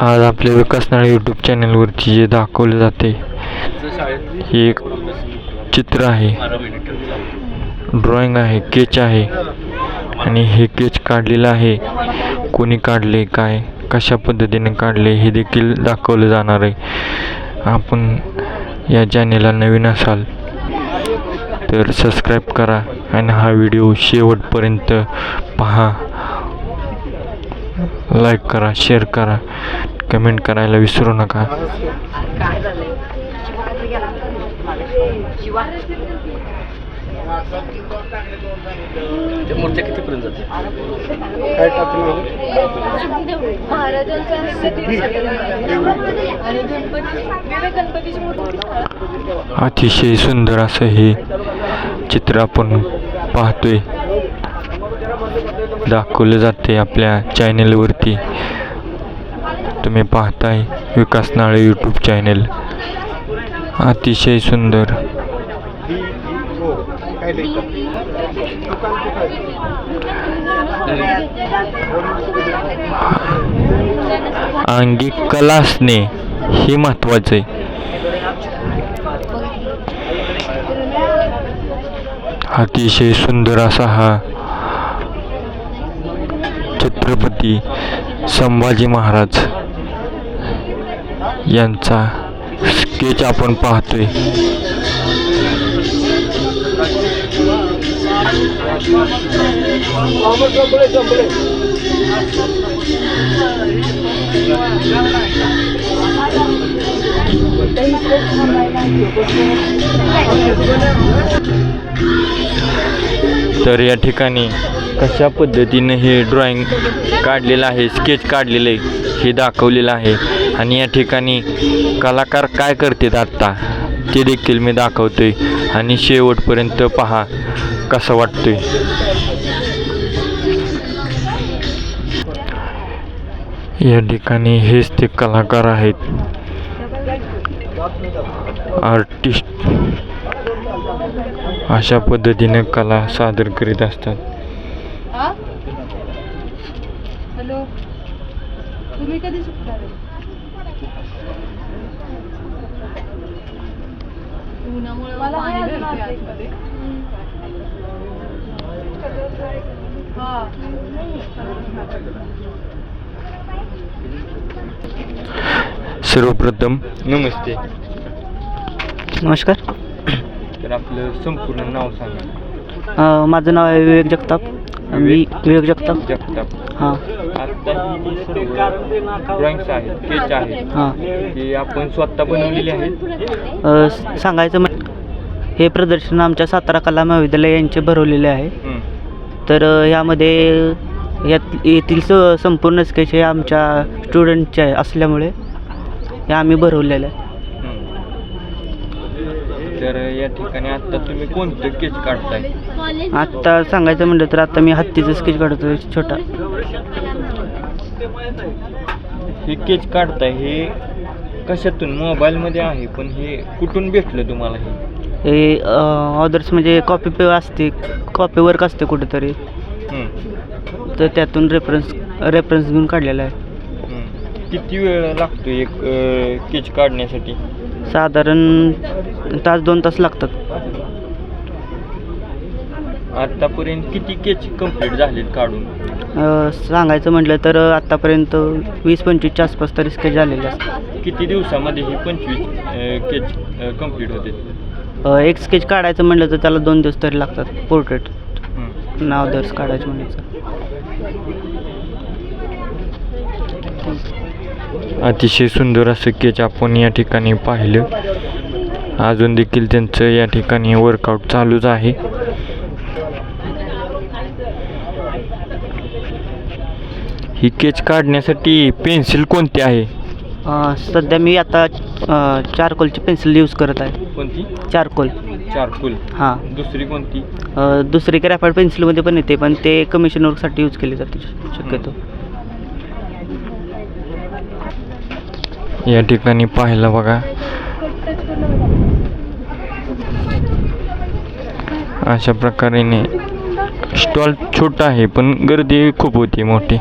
आज आपल्या विकासनाळ यूट्यूब चॅनलवरती जे दाखवले जाते हे एक चित्र आहे. ड्रॉइंग आहे केच आहे. आणि हे केच काढलेलं आहे. कोणी काढले काय कशा पद्धतीने काढले हे देखील दाखवलं जाणार आहे. आपण या चॅनेलला नवीन असाल तर सबस्क्राईब करा. आणि हा व्हिडिओ शेवटपर्यंत पहा. लाईक करा शेअर करा कमेंट करायला विसरू नका. मूर्त्या कितीपर्यंत जाते काय टाकलं अतिशय सुंदर असं हे चित्र आपण पाहतोय. दाखवलं जाते आपल्या चॅनेलवरती तुम्ही पाहताय विकास नाळे यूट्यूब चॅनेल अतिशय सुंदर. अंगी कला असणे हे महत्वाचं आहे. अतिशय सुंदर असा हा छत्रपती संभाजी महाराज यांचा स्केच आपण पाहतोय. तर या ठिकाणी कशा पद्धतीनं हे ड्रॉइंग काढलेलं आहे स्केच काढलेलं आहे हे दाखवलेलं आहे. आणि या ठिकाणी कलाकार काय करतात आत्ता ते देखील मी दाखवतो आहे आणि शेवटपर्यंत पहा कसं वाटतोय. या ठिकाणी हेच ते कलाकार आहेत. आर्टिस्ट अशा पद्धतीने कला सादर करीत असतात. हॅलो तुम्ही कधी? उन्हामुळे मला. हा. सर्वप्रथम नमस्ते नमस्कार तर आपलं संपूर्ण नाव सांगा माझं नाव आहे विवेक जगताप मी विवेक जगताप? जगताप. हां. आता ही जी सर्व ड्रॉइंग्स आहेत स्केच आहेत हां. आपण स्वतः बनवलेले आहेत. अ, स- सांगायचं म्हण हे प्रदर्शन आमच्या सातारा कला महाविद्यालय यांचे भरवलेले आहे. हं. तर अ, यामध्ये यात येथील स संपूर्ण स्केच हे आमच्या स्टुडंटचे आहे असल्यामुळे हे आम्ही भरवलेलं आहे. तर या ठिकाणी आता तुम्ही कोणतं स्केच काढताय? आत्ता सांगायचं म्हटलं तर आता मी हत्तीचं स्केच काढतो छोटा. हे स्केच काढताय हे कशातून? मोबाईलमध्ये आहे पण हे कुठून भेटलं तुम्हाला हे? हे ऑदर्स म्हणजे कॉपी पे असते कॉपी वर्क असते कुठेतरी. तर त्यातून रेफरन्स रेफरन्स घेऊन काढलेला आहे. किती वेळ लागतो एक स्केच काढण्यासाठी? साधारण तास दोन तास लागतात. आतापर्यंत किती स्केच कंप्लीट झालेत काढून? अ, सांगायचं म्हटलं तर आत्तापर्यंत वीस पंचवीसच्या आसपास तरी स्केच झालेले असतात. किती दिवसामध्ये ही पंचवीस स्केच कंप्लीट होते? अ, एक स्केच काढायचं म्हटलं तर त्याला दोन दिवस तरी लागतात. पोर्ट्रेट हं. नाव दर्स काढायचं म्हणायचं अतिशय सुंदर असं स्केच आपण या ठिकाणी पाहिलं. अजून देखील त्यांचं या ठिकाणी वर्कआउट चालूच आहे. ही स्केच काढण्यासाठी पेन्सिल कोणती आहे? सध्या मी आता चारकोलची पेन्सिल यूज करत आहे. कोणती? चारकोल. चारकोल. हां. दुसरी कोणती? दुसरी ग्रॅफाईट पेन्सिलमध्ये पण येते पण ते कमिशन वर्कसाठी यूज केली जाते शक्यतो. या ठिकाणी पाहिलं बघा. अशा प्रकारे स्टॉल छोटा आहे पण गर्दी खूप होती मोठी.